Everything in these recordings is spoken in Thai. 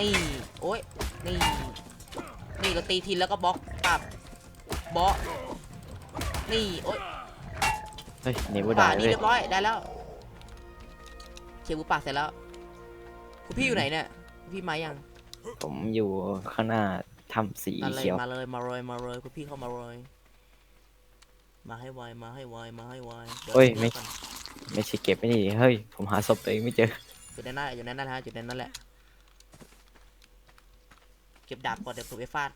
นี่ โอ้ย นี่ นี่เราตีทีแล้วก็บล็อกปับบล็อกนี่ โอ้ยเฮ้ยหนีบูป่าดานี่เลยเรียบร้อย ได้แล้วเคลียร์บุป่าเสร็จแล้ว คุณพี่อยู่ไหนเนี่ยคุณพี่มายัง ผมอยู่ข้างหน้าถ้ำสีมาเลยเขียว มาเลยมาเลยมาเลยคุณพี่เข้ามาเลยมาให้ไวมาให้ไวมาให้ไวดี๋วเฮ้ยดี๋วไม่ก่อนไม่ใช่เก็บไม่ดีเฮ้ย ผมหาศพตัวเองไม่เจอ อยู่ในนั้นอยู่ในนั้นฮะอยู่ในนั้นแหละ เก็บดาบก่อนเดี๋ยวผมไปฟาด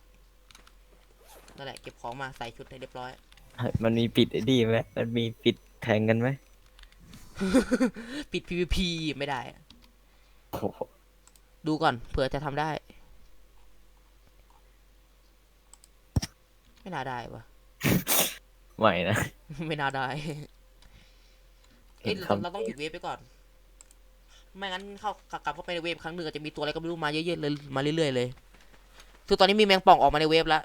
นั่นแหละเก็บของมาใส่ชุดให้เรียบร้อยเฮ้ยมันมีปิดไอ้ดีไหมมันมีปิดแทงกันไหมปิด PVP ไม่ได้ โอ้โหดูก่อนเผื่อจะทำได้ ไม่น่าได้วะใหม่นะ ไม่น่าได้เห็เอ้ยนเราคำ เราต้องหยุดเวฟไปก่อน ไม่งั้นเข้ากลับเข้าไปในเวฟครั้งหนึ่งอาจจะมีตัวอะไรก็ไม่รู้มาเยอะๆเลยมาเรื่อยๆเลย คือตอนนี้มีแมงป่องออกมาในเวฟแล้ว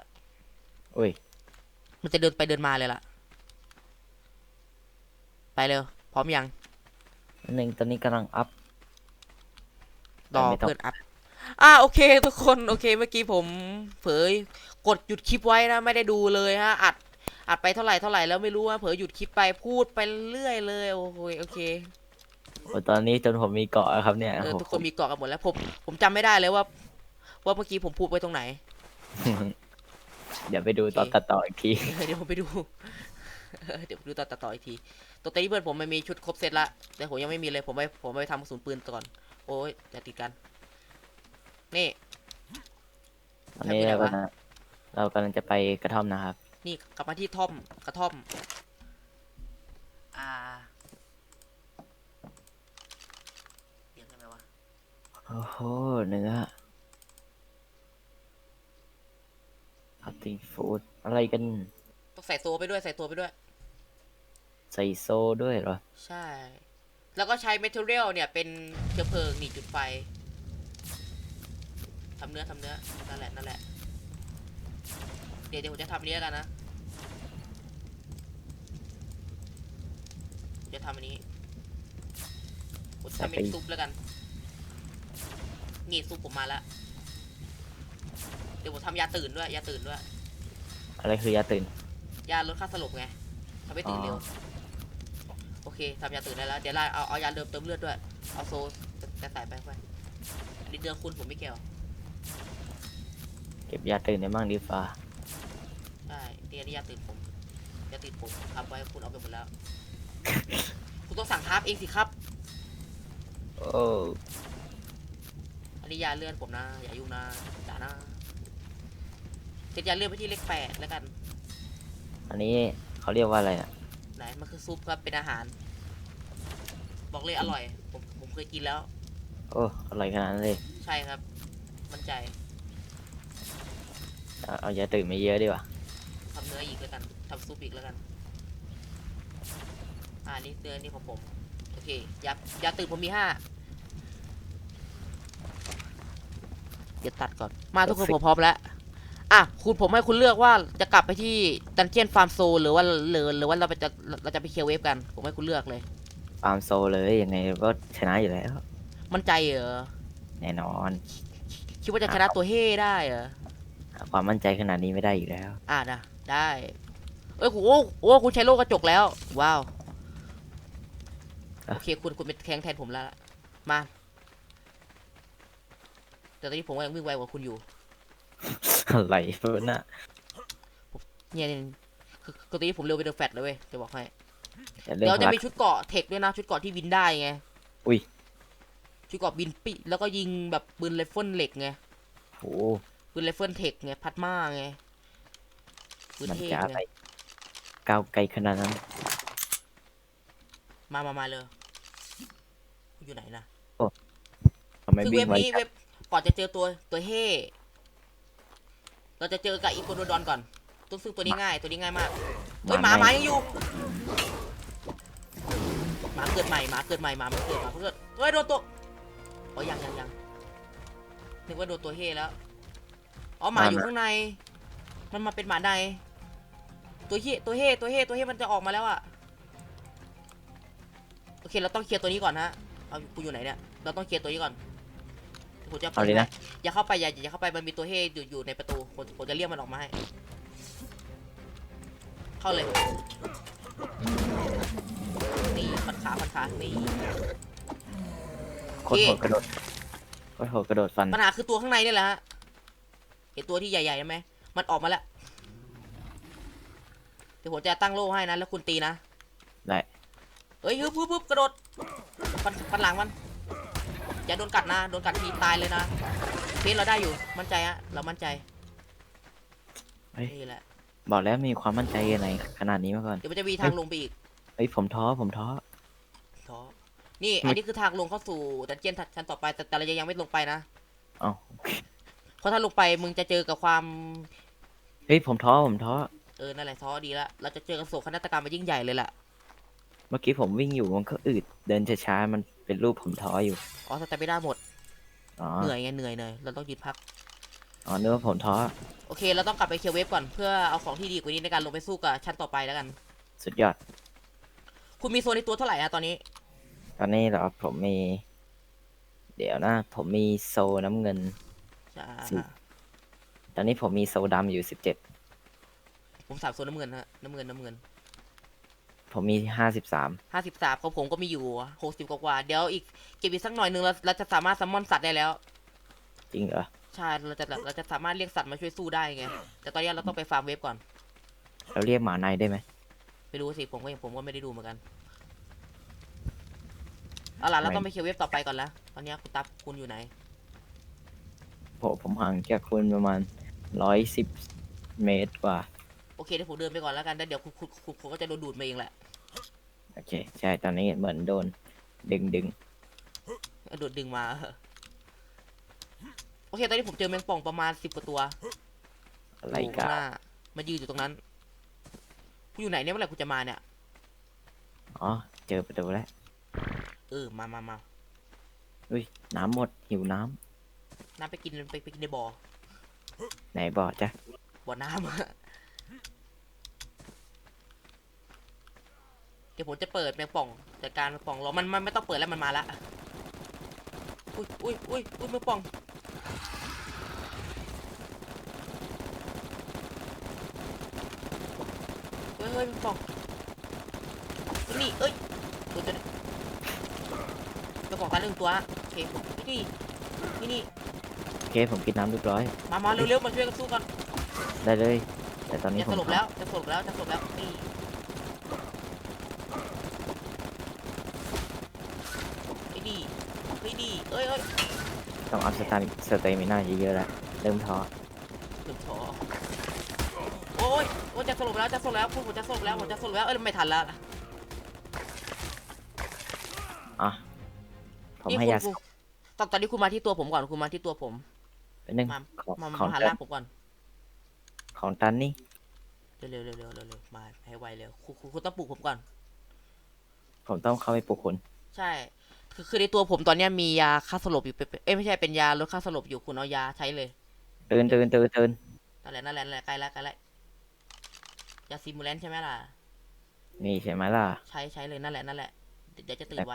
โอ้ย มันจะเดินไปเดินมาเลยล่ะ ไปเร็ว พร้อมยังอันหนึ่งตอนนี้กำลังอัพรอไม่ต้องเพื่อนอัพอ่าโอเค ทุกคนโอเคเมื่อกี้ผมเผยกดหยุดคลิปไว้นะไม่ได้ดูเลยฮะอัดอัดไปเท่าไหร่เท่าไหร่แล้วไม่รู้ว่าเผยหยุดคลิปไปพูดไปเรื่อยเลยโอ้โหโอเคโอ้ตอนนี้จนผมมีเกาะแล้วครับเนี่ยเออโอ้โหทุกคนมีเกาะกันหมดแล้วผมผมจำไม่ได้เลยว่า ว่าเมื่อกี้ผมพูดไปตรงไหน เดี๋ยวไปดูตอนตัดต่ออีกที เดี๋ยวผมไปดู เดี๋ยวไปดูตอนตัดต่ออีกที ตัวตอนนี้เพื่อนผมมันมีชุดครบเซตละ แต่ผมยังไม่มีเลย ผมไปผมไปทำกระสุนปืนก่อน โอ้ยจะติดกัน นี่ตอนนี้ไปไหนเราวะกำลังเรากำลังจะไปกระท่อมนะครับ นี่กลับมาที่ท่อมกระท่อม อ่าเรียกได้ไหมวะโอ้โหเนื้อ พัตติ้งฟูดอะไรกัน ต้องใส่ตัวไปด้วยใส่ตัวไปด้วย ใส่โซด้วยเหรอ ใช่ แล้วก็ใช้เมทัลเรียลเนี่ยเป็นเชื้อเพลิงหนีจุดไฟทำเนื้อทำเนื้อนั่นแหละนั่นแหละ เดี๋ยวเดี๋ยวผมจะทำเนี้ยกันนะผมจะทำอันนี้ผมจะทำเป็นซุปแล้วกันนี่ซุปผมมาแล้ว เดี๋ยวผมทำยาตื่นด้วยยาตื่นด้วย อะไรคือยาตื่น ยาลดค่าสลบไงทำให้ตื่นเร็วอ๋อโอเคทำยาตื่นได้แล้ว เดี๋ยวไล่เอาเอายาเดิมเติมเลือดด้วย เอาโซจะจะใส่ไปไปอันนี้เดือนคุณผมไม่เกี่ยว เก็บยาตื่นในบ้างดีฟ้าใช่เดียวนี้ยาตื่นผมยาตื่นผมทำไว้คุณเอาไปหมดแล้ว คุณต้องสั่งทับเองสิครับ โอ้อันนี้ยาเลื่อนผมนะ อย่ายุ่งนะจ่านะ เซ็ตยาเลื่อนไปที่เลขแปดแล้วกัน อันนี้เขาเรียกว่าอะไรอะไหนมันคือซุปครับเป็นอาหาร บอกเลยอร่อย ผมผมเคยกินแล้ว โอ้อร่อยขนาดนั้นเลยใช่ครับ มั่นใจเอาเอายาตื่นมาเยอะดีกว่าทำเนื้ออีกแล้วกันทำซุปอีกแล้วกัน อ่านี่เนื้อนี่ของผม โอเคยายาตื่นผมมีห้าเดี๋ยวตัดก่อน มาทุกคนผมพร้อมแล้ว อะคุณผมให้คุณเลือกว่าจะกลับไปที่ดันเจียนฟาร์มโซหรือว่าหรือหรือว่าเราไปจะเราจะไปเคลียร์เวฟกัน ผมให้คุณเลือกเลย ฟาร์มโซเลยยังไงก็ชนะอยู่แล้ว มั่นใจเหรอแน่นอน คิดว่าจะชนะตัวเฮ่ได้เหรอความมั่นใจขนาดนี้ไม่ได้อยู่แล้ว อ่านะได้ เอ้ยโอ้โหโอ้โหคุณใช้โลกกระจกแล้ว ว้าวอะโอเคคุณคุณเป็นแทงแทนผมแล้วล่ะมา แต่ตอนนี้ผมก็ยังวิ่งไวกว่าคุณอยู่ อะไรเพื่อนน่ะเนี่ยเนี่ยคือคือตอนนี้ผมเร็วไปเดอะแฟตเลยเว้ยจะบอกให้อย่าเล่นเดี๋ยวพจะลักมีชุดเกราะเทคด้วยนะ ชุดเกราะที่บินได้ไงอุ้ยชุดเกราะบินปิแล้วก็ยิงแบบปืนไรเฟิลเหล็กไงโอ้ปืนไรเฟิลเทคไงพัดมาไงปืนมันเทคจะอะไรไงก้าวไกลขนาดนั้น มามามาเลยคุณอยู่ไหนนะทำไมคือวิ่เว็งบไวนี้เว็บก่อนจะเจอตัวตัวเฮ่ เราจะเจอกับอีโกโดดอนก่อนตัวซึ่งตัวนี้ง่าย ตัวนี้ง่ายมากเฮ้ยหมาหมายังอยู่หมาเกิดใหม่หมาเกิดใหม่หมาไม่เกิดหมาเพิ่งเกิดเฮ้ยโดนตัวโอ้ยยังยังยังนึกว่าโดนตัวเฮ่แล้วอ๋อหมาอยู่ข้างใน มันมาเป็นหมาในตัวเฮ่ตัวเฮ่ตัวเฮ่ตัวเฮ่มันจะออกมาแล้วอะโอเคเราต้องเคลียร์ตัวนี้ก่อนฮะเอากูอยู่ไหนเนี่ยเราต้องเคลียร์ตัวนี้ก่อน ผมจะเอาเลยนะ อย่าเข้าไปอย่าอย่าเข้าไปมันมีตัวเฮอยู่อยู่ในประตูผมผมจะเรียกมันออกมาให้เข้าเลยนี่ฟันขาฟันขานี่โคตรโหดกระโดดโคตรโหดกระโดดฟันปัญหาคือตัวข้างในนี่แหละฮะเห็นตัวที่ใหญ่ๆใช่ไหมมันออกมาแล้วเดี๋ยวผมจะตั้งโล่ให้นะแล้วคุณตีนะได้เอ้ยฮึบฮึบฮึบกระโดดฟันฟันหลังมัน อย่าโดนกัดนะโดนกัดทีตายเลยนะเพนเราได้อยู่มั่นใจฮะเรามั่นใจเฮ้ย นี่แหละบอกแล้วมีความมั่นใจไหนขนาดนี้มาก่อน เดี๋ยวมันจะมีทางลงไปอีกเฮ้ยผมท้อผมท้อ ท้อนี่อันนี้คือทางลงเข้าสู่ดันเจียนชั้นต่อไปแต่แต่เรายังไม่ลงไปนะเอ้า เพราะถ้าลงไปมึงจะเจอกับความ เฮ้ยผมท้อผมท้อ เออนั่นแหละท้อดีละเราจะเจอกับโศกนาฏกรรมมายิ่งใหญ่เลยล่ะ เมื่อกี้ผมวิ่งอยู่มันก็อืดเดินช้าๆมัน เป็นรูปผมท้ออยู่ อ๋อแต่ไม่ได้หมด อ๋อ เหนื่อยไงเหนื่อยเหนื่อยเราต้องหยุดพัก อ๋อนึกว่าผมท้อ โอเค เราต้องกลับไปเคลียร์เวฟก่อนเพื่อเอาของที่ดีกว่านี้ในการลงไปสู้กับชั้นต่อไปแล้วกัน สุดยอด คุณมีโซนในตัวเท่าไหร่อะตอนนี้ ตอนนี้เหรอผมมี เดี๋ยวนะ ผมมีโซน้ำเงิน อ่าสิ ตอนนี้ผมมีโซดำอยู่สิบเจ็ดผมสามโซนน้ำเงินฮะน้ำเงินน้ำเงิน ผมมีห้าสิบสามห้าสิบสามของผมก็มีอยู่หกสิบกว่าๆเดี๋ยวอีกเก็บอีกสักหน่อยหนึงเราเราจะสามารถซัมมอนสัตว์ได้แล้วจริงเหรอใช่เราจะเราจะสามารถเรียกสัตว์มาช่วยสู้ได้ไงแต่ตอนนี้เราต้องไปฟาร์มเวฟก่อนเราเรียกหมาในได้ไหมไม่รู้สิผมก็ยังผมก็ไม่ได้ดูเหมือนกันเอาล่ะเราต้องไปเคลียร์เวฟต่อไปก่อนแล้วตอนนี้คุณตั๊บคุณอยู่ไหนโหผมห่างจากคุณประมาณร้อยสิบเมตรกว่า โอเคเดี๋ยวผมเดินไปก่อนแล้วกันแล้วเดี๋ยวคุณคุณคุณคุณก็จะโดนดูดมาเองแหละ โอเค ใช่ตอนนี้เหมือนโดน ดึงดึงโดดดึงมา โอเค ตอนนี้ผมเจอแมงป่องประมาณสิบกว่าตัวอะไรยู่กัข้านงหน้ามายืนอยู่ตรงนั้น กูอยู่ไหนเนี่ยเมื่อไหร่กูจะมาเนี่ย อ๋อ เจอประตูแล้วเออ มามามาอุ้ยน้ำหมดหิวน้น้ำไปกินไปไปกินในบ่อำไหนบอกจ้ะบ่อน้ำอะ เดี๋ยวผมจะเปิดแมงป่องจัดการแมงป่องรอมันมันไม่ต้องเปิดแล้วมันมาละอุ้ยอุ้ยอุ้ยอุ้ยแมงป่องเฮ้ยเฮ้ยแมงป่องนี่เอ้ยตัวตัวนี้แมงป่องตายหนึ่งตัวฮะโอเคผมนี่นี่นี่โอเคผมกินน้ำเรียบร้อย มามาเร็วๆมาช่วยกันสู้กันได้เลย แต่ตอนนี้จะผสมลบแล้วจะสลบแล้วจะสลบแล้วนี่ไอ้ดีไอ้ดีเอ้ยเอ้ยต้องอัพสตาร์สเตมิน่าเยอะๆแล้วเริ่มท้อหนึ่งชอโอ้ยโอ้ยจะสลบแล้วจะสลบแล้วคุณผมจะสลบแล้วผมจะสลบแล้วเอ้ยไม่ทันแล้วอะผมนี่ให้คุณยาคุณตอนตอนนี้คุณมาที่ตัวผมก่อนคุณมาที่ตัวผม เป็นหนึ่งมาของมาของมาหาตัลานกผมก่อนของตันนี่เร็วเร็วเร็วเร็วเร็วเร็วมาให้ไวเร็วคุณคุณคุณต้องปลุกผมก่อน ผมต้องเข้าไปปลุกคุณใช่ คือคือในตัวผมตอนเนี้ยมียาฆ่าสลบอยู่เป็นเอ้ยไม่ใช่เป็นยาลดฆ่าสลบอยู่คุณเอายาใช้เลยตื่นตื่นตื่นตื่นนั่นแหละนั่นแหละนั่นแหละใกล้แล้วใกล้แล้วยาซิมูแลนใช่ไหมล่ะ นี่ใช่ไหมล่ะ ใช้ใช้เลยนั่นแหละนั่นแหละเดี๋ยวจะตื่นไว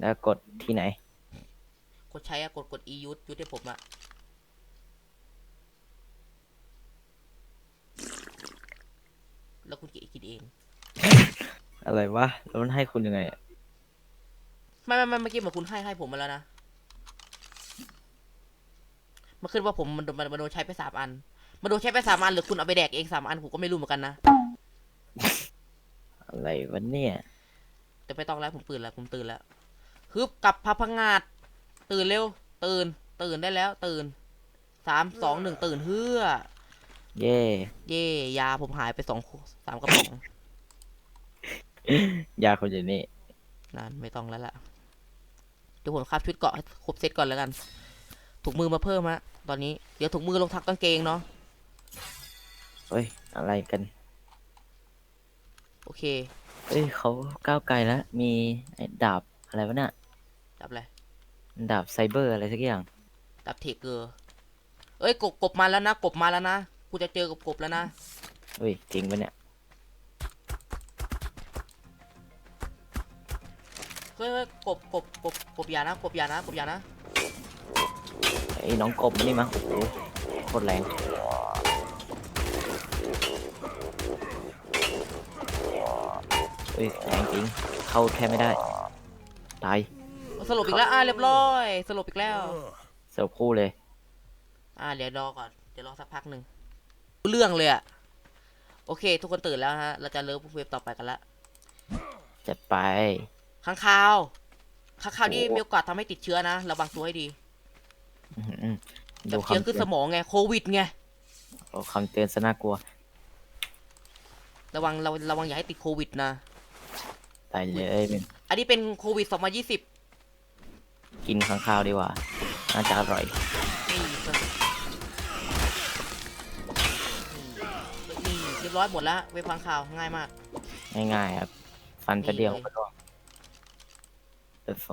แล้วกดที่ไหน กดใช้อะกดกด e ยุดยุดให้ผมอะแล้วคุณกินกินเอง อะไรวะ แล้วมันให้คุณยังไงอะ ไม่ไม่ไม่เมื่อกี้เหมือนคุณให้ให้ผมมาแล้วนะมันขึ้นว่าผมมันโดนมันมันโดนใช้ไปสามอัน มันโดนใช้ไปสามอันหรือคุณเอาไปแดกเองสามอันผมก็ไม่รู้เหมือนกันนะ อะไรวะเนี่ย แต่ไม่ต้องแล้วผมตื่นแล้วผมตื่นแล้วฮึบกลับพะพังงาด ตื่นเร็ว ตื่น ตื่นได้แล้ว ตื่นสามสองหนึ่งตื่นเฮือเย่เย่ยาผมหายไปสองขวดสามกระป๋องยาคนอยู่นี่นั่นไม่ต้องแล้วล่ะเดี๋ยวผมคาบชุดเกาะให้ครบเซตก่อนแล้วกัน ถุงมือมาเพิ่มฮะตอนนี้เดี๋ยวถุงมือลงทักกางเกงเนาะเฮ้ย อะไรกัน โอเค เอ้ยเขาก้าวไกลแล้ว มีไอ้ดาบอะไรวะเนี่ยดับอะไรดาบไซเบอร์อะไรสักอย่าง ดับเทเกอร์เอ้ยกบกบมาแล้วนะ กบมาแล้วนะ กูจะเจอกับกบแล้วนะ เฮ้ยจริงปะเนี่ย เฮ้ยเฮ้ยกบกบกบกบอยานะกบอยานะกบอยานะไอ้น้องกบนี่มั้งโอ้โหโคตรแรงเฮ้ยแรงจริง เข้าแทบไม่ได้ ตายสรุปอีกแล้วอ่าเรียบร้อยสรุปอีกแล้วเสิร์ฟคู่เลย อ่าเดี๋ยวรอก่อนเดี๋ยวรอสักพักหนึ่งรู้เรื่องเลยอะโอเค ทุกคนตื่นแล้วฮะ เราจะเริ่มเว็บต่อไปกันละ จัดไป ข้างข่าวข้างข่าวนี่โอ้มีโอกาสทำให้ติดเชื้อนะระวังตัวให้ดีอื้อหือจัดูบเชื้อคำขึ้เตืนอสนมองไงโควิดไงโอ้คำเตือนซะน่ากลัว ระวังระวังระวังอย่าให้ติดโควิดนะตายเลยเป็นอันนี้เป็นโควิด2020กินข้างข้าวดีกว่าน่าจะอร่อยนี่นี่เรียบร้อยหมดแล้วเว็บข้างข่าวง่ายมาก ง่ายๆครับ ฟันไปเดียวนี่เลยก็ร่วงแต่ฝ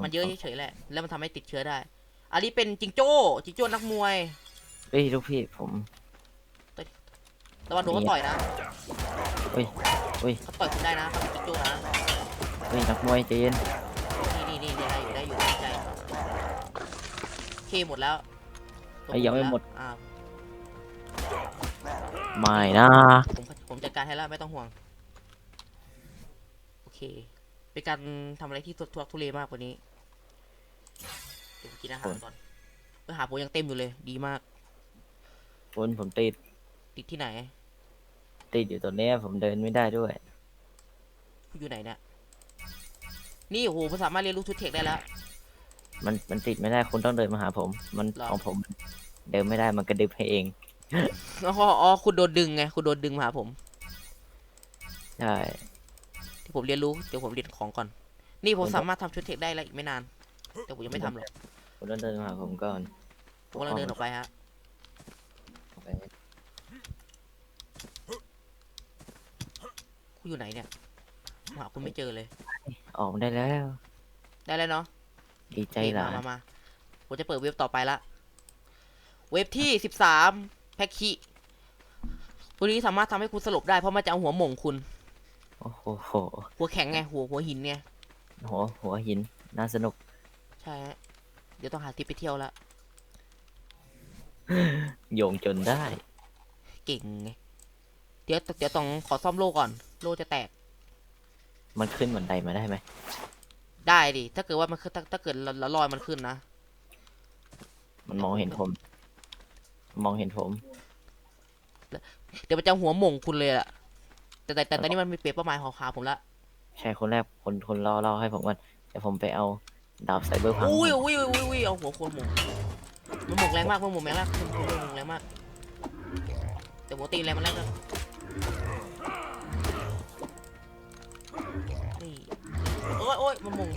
มันเยอะเฉยๆแหละ แล้วมันทำให้ติดเชื้อได้ อันนี้เป็นจิงโจ้จิงโจ้นักมวยเฮ้ยลูกพี่ผมระวังโดนเขาต่อยนะเฮ้ยเฮ้ยเขาต่อยคุณได้นะเขาเป็นจิงโจ้นะเฮ้ยนักมวยใจเย็นนี่นี่นี่ได้อยู่ได้อยู่ได้ใจโอเคหมดแล้วเฮ้ยยังไม่หมดอ่าไม่นะผมผมจัดการให้แล้วไม่ต้องห่วง โอเค เป็นการทำอะไรที่ทุลักทุเลมากกว่านี้เดี๋ยวผมกินอาหารก่อนอาหารผมยังเต็มอยู่เลย ดีมากคุณผมติดติดที่ไหน ติดอยู่ตรงเนี้ยผมเดินไม่ได้ด้วยคุณอยู่ไหนเนี่ยนี่โอ้โหผมสามารถเรียนรู้ชุดเทคได้แล้ว มันมันติดไม่ได้คุณต้องเดินมาหาผม มันหรอ ของผม เดินไม่ได้มันกระดึบให้เองอ๋ออ๋อคุณโดนดึงไงคุณโดนดึงมาหาผม ใช่ที่ ผมเรียนรู้เดี๋ยวผมเรียนของก่อน นี่ผมผมสามารถทำชุดเทคได้แล้วอีกไม่นานแต่ผมยังไม่ทำหรอกคุณต้องเดินมาหาผมก่อนผมกำลังเดินออกไปฮะไปคุณอยู่ไหนเนี่ยผมหาคุณไม่เจอเลย ออกมาได้แล้ว ได้แล้วเนาะดีใจโอเคหลามายมามาผมจะเปิดเว็บต่อไปละ เว็บที่สิบสามแพ็คคีตัวนี้สามารถทำให้คุณสลบได้เพราะมันจะเอาหัวหม่งคุณ โอ้โหหัวแข็งไงหัวหัวหินไงหัวหัวหิน น่าสนุก ใช่ฮะเดี๋ยวต้องหาทริปไปเที่ยวละโยงจนได้ เก่งไงเดี๋ยวเดี๋ยวต้องขอซ่อมโล่ก่อน โล่จะแตก มันขึ้นบันไดมาได้ไหม ได้ดิ ถ้าเกิดว่ามันขึ้นถ้าถ้าเกิดละละลอยมันขึ้นนะ มันมองเห็นผม มองเห็นผม เดี๋ยวมันจะเอาหัวหม่งคุณเลยอะ แต่แต่แต่ตอนนี้มันมีเปรียบเป้าหมายของขาผมละใช่คนแรกคนคนล่อล่อให้ผมก่อนเดี๋ยวผมไปเอาดาบไซเบอร์พังอุ้ยอุ้ยอุ้ยอุ้ยเอาหัวคนหม่งมันหม่งแรงมากมันหม่งแรงมากคุณคุณหม่งแรงมาก แต่ปกติแรงมันแรงก็นี่โอ้ยโอ้ยมันหม่ง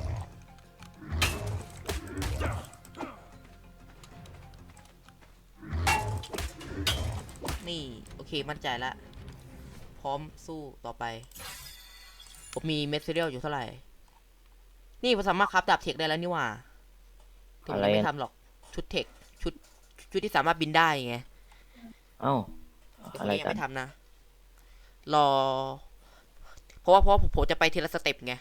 นี่ โอเค มั่นใจละพ ร้อมสู้ต่อไป ผมมีเมทเทอเรียลอยู่เท่าไหร่ นี่ผมสามารถครับดาบเทคได้แล้วนี่หว่าแต่ผมอะไรยังไม่อะทำหรอก ชุดเทค ชุด ชุดที่สามารถบินได้ไง เอ้าแต่ผมอะไรยังกันไม่ทำนะ รอ เพราะว่าเพราะว่าผมผมจะไปทีละสเต็ปไง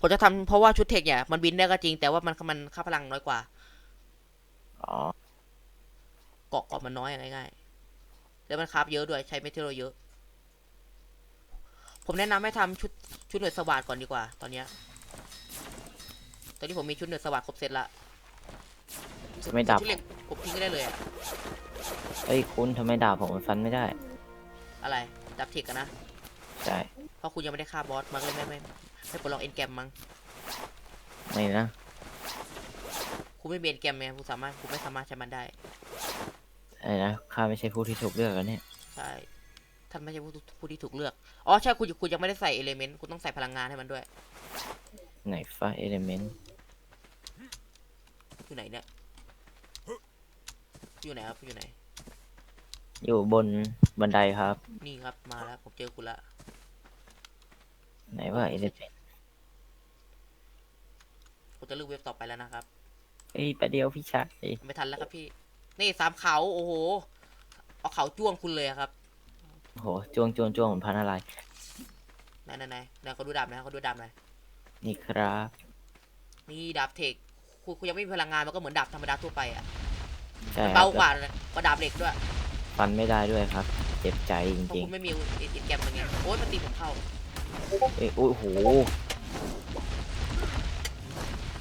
ผมจะทำเพราะว่าชุดเทคเนี่ยมันบินได้ก็จริงแต่ว่ามันมันค่าพลังน้อยกว่า อ๋อ เกาะเกาะมันน้อยอะง่ายๆ แล้วมันคราฟเยอะด้วยใช้เมทัลเยอะ ผมแนะนำให้ทำชุดชุดหน่วยสวัสดก่อนดีกว่า ตอนเนี้ยตอนนี้ผมมีชุดหน่วยสวัสดครบเซตละจะไม่ดับชุดเหล็กผมทิ้งได้เลยอะเฮ้ยคุณทำไมดาบผมมันฟันไม่ได้ อะไรดับเทคกันนะใช่เพราะคุณยังไม่ได้ฆ่าบอสมันก็เลยไม่ไม่ไม่ปลดล็อกเอ็นแกรมมั้งไม่นะคุณไม่มีเอ็นแกรมไงคุณสามารถคุณไม่สามารถใช้มันได้ อะไรนะข้าไม่ใช่ผู้ที่ถูกเลือกแล้วเนี่ยใช่ท่านไม่ใช่ผู้ผู้ที่ถูกเลือก อ๋อใช่คุณคุณยังไม่ได้ใส่เอลิเมนต์คุณต้องใส่พลังงานให้มันด้วย ไหนฟ้าเอลิเมนต์อยู่ไหนเนี่ย อยู่ไหนครับ อยู่ไหน อยู่บนบันไดครับ นี่ครับมาแล้วผมเจอคุณละ ไหนว่าเอลิเมนต์ผมจะเลือกเว็บต่อไปแล้วนะครับ เอ้ยประเดี๋ยวพี่ชายไม่ทันแล้วครับพี่ นี่สามเขาโอ้โห เอาเขาจ้วงคุณเลยอะครับโอ้โหจ้วงจ้วงจ้วงเหมือนพันอะไร ไหนไหนไหนไหนเขาดูดาบหนะเขาดูดาบหน่อยนี่ครับ นี่ดาบเทคคุณคุณยังไม่มีพลังงานมันก็เหมือนดาบธรรมดาทั่วไปอะใช่ครัเบาบกว่าเลยกว่าดาบเหล็กด้วยฟันไม่ได้ด้วยครับ เจ็บใจจเพราะริงคุณไม่มีอินแกรมอะไรเงี้ยโอ๊ยมันตีผมเข้าๆเอ้ยโอ้โห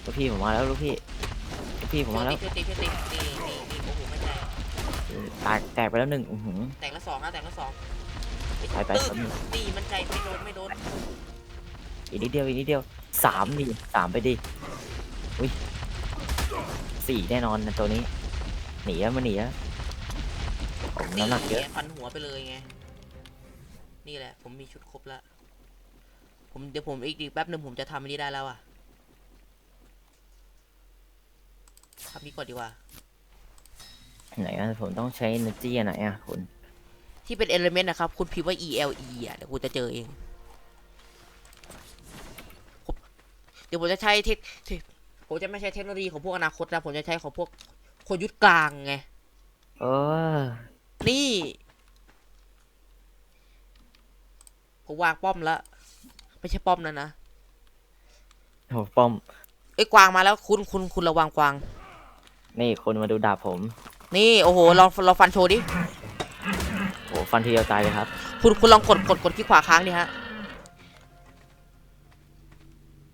ลูกพี่ผมมาแล้วลูกพี่ลูกพี่ผมมาแล้วเพื่อนตีเพื่อนตีนี่นี่นี่โอ้โหไม่ใช่ แตกแตกไปแล้วหนึ่งอื้อหือ แต่งละสองนะแต่งละสองไปไปตื้ครับนนี่มันใจไม่โดนไม่โดนอีกนิดเดียวอีกนิดเดียวสามดิสามไปดิอุ้ยสี่แน่นอนนะตัวนี้ หนีแล้วมันหนีแล้วผมนี่น้ำหนักเยอะไงฟันหัวไปเลยไง นี่แหละ ผมมีชุดครบแล้วผมเดี๋ยวผมอีกอีกแป๊บหนึ่งผมจะทำอันนี้ได้แล้วอะทำนี้ก่อนดีกว่า ไหนอะผมต้องใช้ energy อันไหนอะคุณที่เป็นเอลเมนต์นะครับ คุณพิมพ์ว่า E L E อะ เดี๋ยวคุณจะเจอเองผมเดี๋ยวผมจะใช้เทคเทคผมจะไม่ใช้เทคโนโลยีของพวกอนาคตนะผมจะใช้ของพวกคนยุคกลางไง เออ นี่ ผมวางป้อมแล้วไม่ใช่ป้อมนั่นนะโหป้อม เอ้ยกวางมาแล้วคุณคุณคุณระวังกวาง นี่คนมาดูดาบผม นี่โอ้โหเราเราฟันโชว์ดิโหฟันทีเดียวตายเลยครับ คุณคุณลองกดกดกดคลิกขวาค้างดิฮะ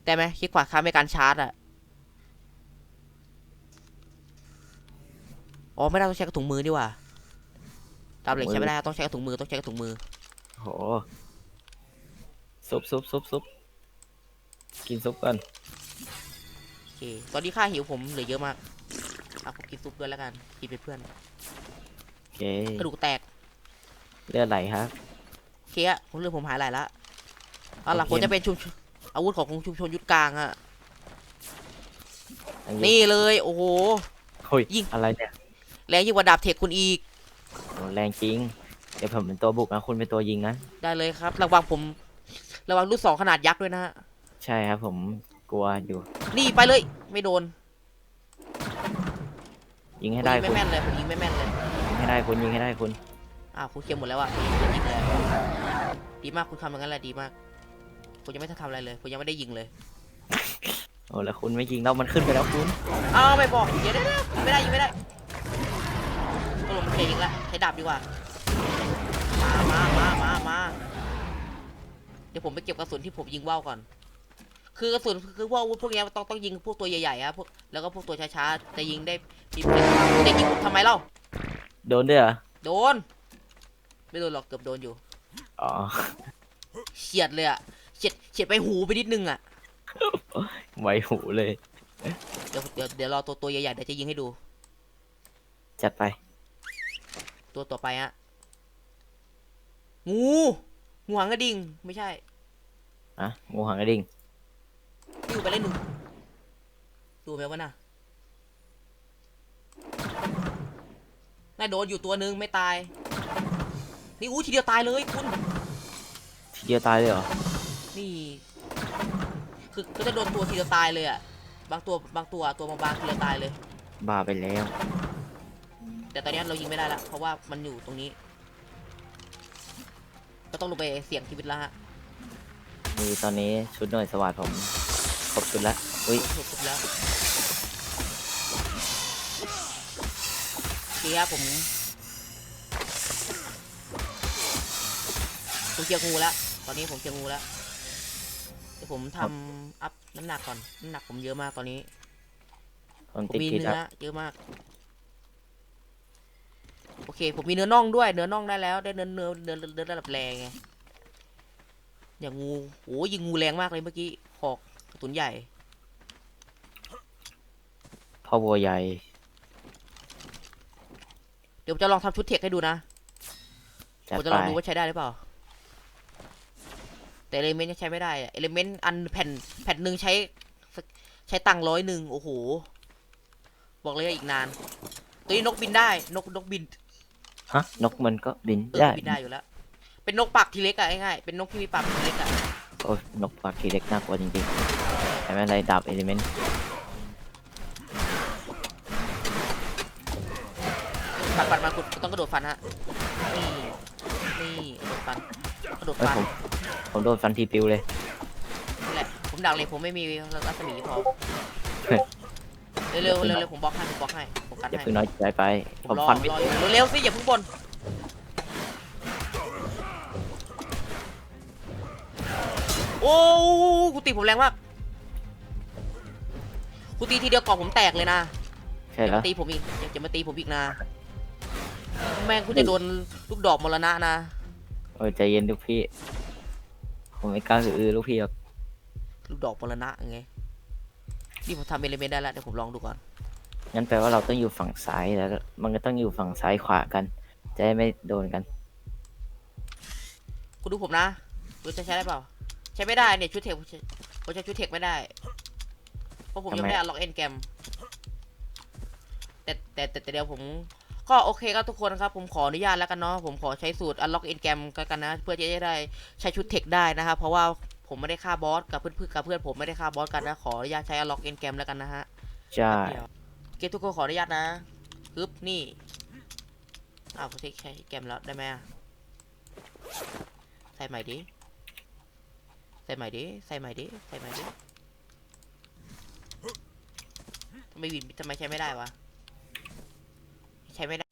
ได้ไหมคลิกขวาค้างในการชาร์จอะอ๋อไม่ได้ต้องใช้กระถุงมือดีกว่าตามเหล็กใช้ไม่ได้ต้องใช้กระถุงมือต้องใช้กระถุงมือโหซุปซุปซุปซุปกินซุปก่อนโอเคตอนนี้ค่าหิวผมเหลือเยอะมากเอาผมกินซุปด้วยแล้วกันกินเป็นเพื่อนโอเคกระดูกแตกเลือดไหลครับ โอเคอะผมเรื่องผมหายหลายละเอาล่ะโอเค ผมจะเป็นชุมชนอาวุธของชุมชนยุทธกลางอะอันนี่เลยโอ้โหเฮ้ยยิง อะไรเนี่ยแรงยิ่งกว่าดาบเทคคุณอีกโหแรงจริง เดี๋ยวผมเป็นตัวบุกนะคุณเป็นตัวยิงนะ ได้เลยครับ ระวังผม ระวังลูกสองขนาดยักษ์ด้วยนะฮะ ใช่ครับผมกลัวอยู่ นี่ไปเลย ไม่โดน ยิงผมให้ได้ยิงไม่คุณแม่นเลยผมยิงไม่แม่นเลย ยิงให้ได้คุณยิงให้ได้คุณอ้าวคุณเคลียร์หมดแล้วอะคุณยิงเลยดีมากคุณทำอย่างนั้นแหละดีมากคุณยังไม่ทันทำอะไรเลยคุณยังไม่ได้ยิงเลยโอ้แล้วคุณไม่ยิงแล้วมันขึ้นไปแล้วคุณอ้าวไม่บอกเดี๋ยวเดี๋ยวเดี๋ยวยิงไม่ได้ยิงไม่ได้ตกลงมันเคลียร์ยิงละใช้ดาบดีกว่ามามามามามาเดี๋ยวผมไปเก็บกระสุนที่ผมยิงว่าวก่อน คือกระสุนคือพวกอาวุธพวกเนี้ยต้องต้องยิงพวกตัวใหญ่ๆอะพวกแล้วก็พวกตัวช้าๆจะยิงได้ทีมเด็กยิงผมทำไมเล่า โดนด้วยเหรอ โดน ไม่โดนหรอกเกือบโดนอยู่อ๋อ เฉียดเลยอะเฉียดเฉียดไปหูไปนิดนึงอะไวหูเลย เดี๋ยวเดี๋ยวเดี๋ยวรอตัวตัวใหญ่ๆเดี๋ยวจะยิงให้ดู จัดไป ตัวต่อไปอะงูงูหางกระดิ่งไม่ใช่ อะงูหางกระดิ่ง อยู่ไปเลยหนึ่งดูไหมวะน่ะน่าโดนอยู่ตัวหนึ่งไม่ตาย นี่อู้ทีเดียวตายเลยคุณ ทีเดียวตายเลยเหรอ นี่ คือก็จะโดนตัวทีเดียวตายเลยอะบางตัวบางตัวตัวบางๆทีเดียวตายเลย บ้าไปแล้ว แต่ตอนนี้เรายิงไม่ได้ละเพราะว่ามันอยู่ตรงนี้ ก็ต้องลงไปเสี่ยงชีวิตแล้วฮะ มีตอนนี้ชุดหน่วยสวัสดผม ครบชุดแล้วอุ้ยถูกสุดแล้วโอเคครับผมผมเคลียร์งูแล้ว ตอนนี้ผมเคลียร์งูแล้ว เดี๋ยวผมทำอัพน้ำหนักก่อน น้ำหนักผมเยอะมากตอนนี้ ผมผมติดมีพิษเนื้แล้อวเยอะมาก โอเค ผมมีเนื้อน่องด้วย เนื้อน่องได้แล้ว ได้เนื้อเนื้อเนื้อเนื้อระดับแรงไง อย่างงูโอ้ยิงงูแรงมากเลยเมื่อกี้หอก กระสุนใหญ่พ่อวัวใหญ่เดี๋ยวผมจะลองทำชุดเทคให้ดูนะจัดผมจะไปลองดูว่าใช้ได้หรือเปล่า แต่เอลิเมนต์ยังใช้ไม่ได้เอลิเมนต์อันแผ่นแผ่นหนึ่งใช้ ใช้ตังค์ร้อยหนึ่งโอ้โห บอกเลยว่าอีกนาน ตัวนี้นกบินได้ นกนกบินฮะนกมันก็บินเออได้บินได้อยู่แล้ว เป็นนกปากทีเล็กอะง่ายๆเป็นนกที่มีปากทีเล็กอะโอ้ยนกปากทีเล็กน่ากลัวจริงๆ แต่ไม่เป็นไรดาบเอลิเมนต์ปัดปัดมาคุณต้องกระโดดฟันฮะ นี่ นี่กระโดดฟัน กระโดดเอ้ยฟัน ผม ผมโดนฟันทีปิวเลย นี่แหละ ผมดักเลยผมไม่มีรัศมีพอ เฮ้ยเดี๋ยวเร็วๆเร็วๆเร็วๆผมบล็อกให้ผมบล็อกให้ผมกันอย่าให้ เพิ่งน้อยใจไป ผผมมรอฟันไม่รออยู่เร็วๆสิอย่าเพิ่งบ่นโอ้กูตีผมแรงมาก กูตีทีเดียวกรอบผมแตกเลยนะใช่อย่าแล้ว มาตีผมอีกอย่าจะมาตีผมอีกนะ แม่งกูจะโดนลูกดอกมรณะนะ โอ้ยใจเย็นลูกพี่ ผมไม่กล้าอือลูกพี่หรอกลูกดอกมรณะไงนี่ผมทำเอลิเมนต์ได้แล้วเดี๋ยวผมลองดูก่อน งั้นแปลว่าเราต้องอยู่ฝั่งซ้ายแล้ว มันก็ต้องอยู่ฝั่งซ้ายขวากัน จะได้ไม่โดนกัน คุณดูผมนะดูจะใช้ได้เปล่า ใช้ไม่ได้เนี่ยชุดเทคผมใช้ผมใช้ชุดเทคไม่ได้เพ ราะผมยังทำไมไม่ได้ล็อกเอนแกมแต่แต่แต่แต่เดี๋ยวผมก็โอเคครับทุกคนครับผมขออนุญาตแล้วกันเนาะผมขอใช้สูตร unlock in game กันนะ เพื่อที่จะได้ใช้ชุดเทคได้นะครับเพราะว่าผมไม่ได้ฆ่าบอสกับเพื่อนๆกับเพื่อนผมไม่ได้ฆ่าบอสกันนะขออนุญาตใช้ unlock in game แล้วกันนะฮะใช่โอเคทุกคนขออนุญาตนะฮึบนี่อ้าวผมใช้แกมแล้วได้ไหมอะใส่ใหม่ดิใส่ใหม่ดิใส่ใหม่ดิใส่ใหม่ดิทำ ไม่วินทำไมใช้ไม่ได้วะ ใช้ไม่ได้